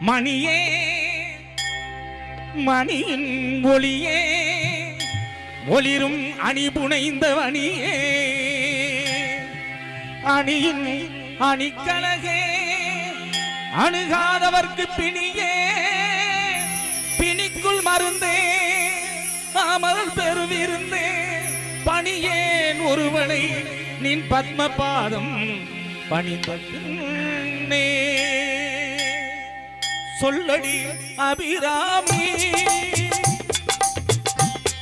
மணியே மணியின் ஒளியே ஒளிரும் அணி புனைந்த அணியே அணியின் அணிக்கலகே அணுகாதவர்க்கு பிணியே. பிணிக்குள் மருந்தே அமல் பெருவிருந்தே. பணியேன் ஒருவனை நின் பத்ம பாதம் பணிந்தே சொல்லடி அபிராமி.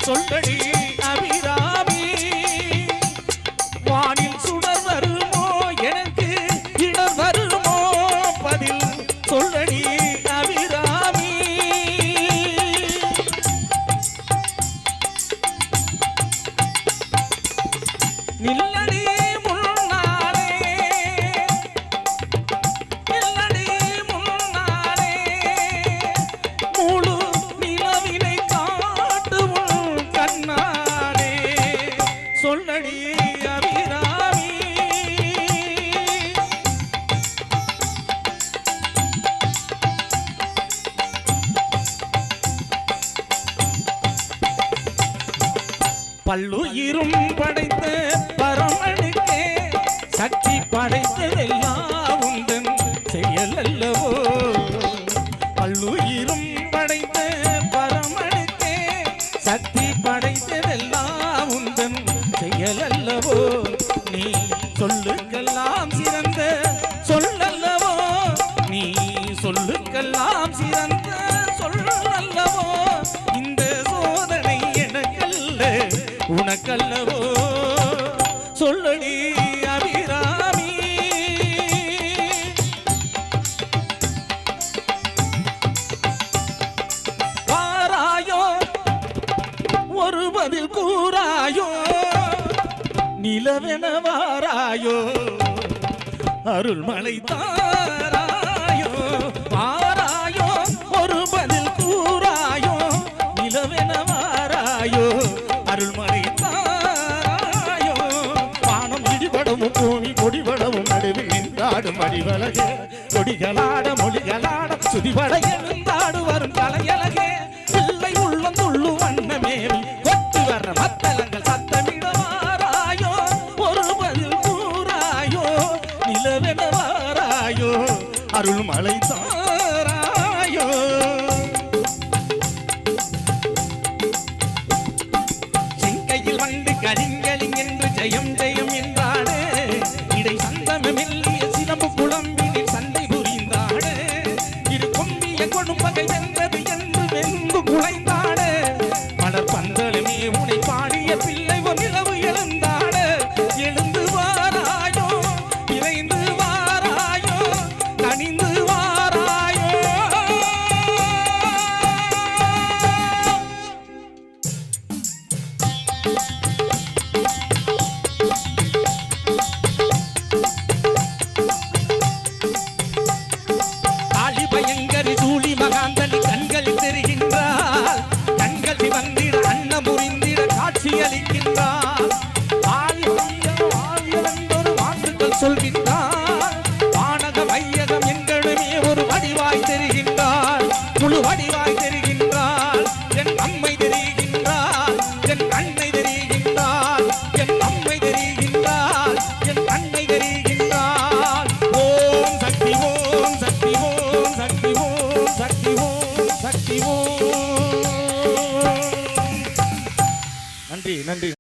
சொல்லடி அபிராமி. வானில் சுடர் வருமோ எனக்கு இடர் வருமோ? பதில் சொல்லடி அபிராமி. நில்லடி சொல்லடி அபிராமி. பல்லுயிரும் படைத்த பரமனுக்கே சக்தி படைத்ததெல்லாம் உந்தன் செயல் அல்லவோ? பல்லுயிரும் படைத்த நீ சொல்லுக்கெல்லாம் சிறந்த சொல்லல்லவோ? நீ சொல்லுக்கெல்லாம் சிறந்த சொல்லல்லவோ? இந்த சோதனை எனக்கல்ல உனக்கல்லவோ? சொல்லடி அபிராமி. வாராயோ ஒரு பதில் கூறாயோ? நிலவெனவாராயோ? அருள்மலை தாராயோ? ஆராயோ? ஒரு பதில் கூறாயோ? நிலவெனவாராயோ? அருள்மலை தாராயோ? வானம் இடிபடவும் பூமி கொடிபடவும் நடுவில் நின்றாடும் அடிவலகே. கொடிகளாட மொழிகளாட சுதிபட எழுந்தாடு வரும் தலையலகே பிள்ளை உள்ளம் துள்ளு நிலவென வாராயோ? அருள்மலை தாராயோ? சொல்கின்றார் வானக வையகம் எங்களுமே ஒரு வடிவாய் தெரிகின்றார் முழு வடி நன்றி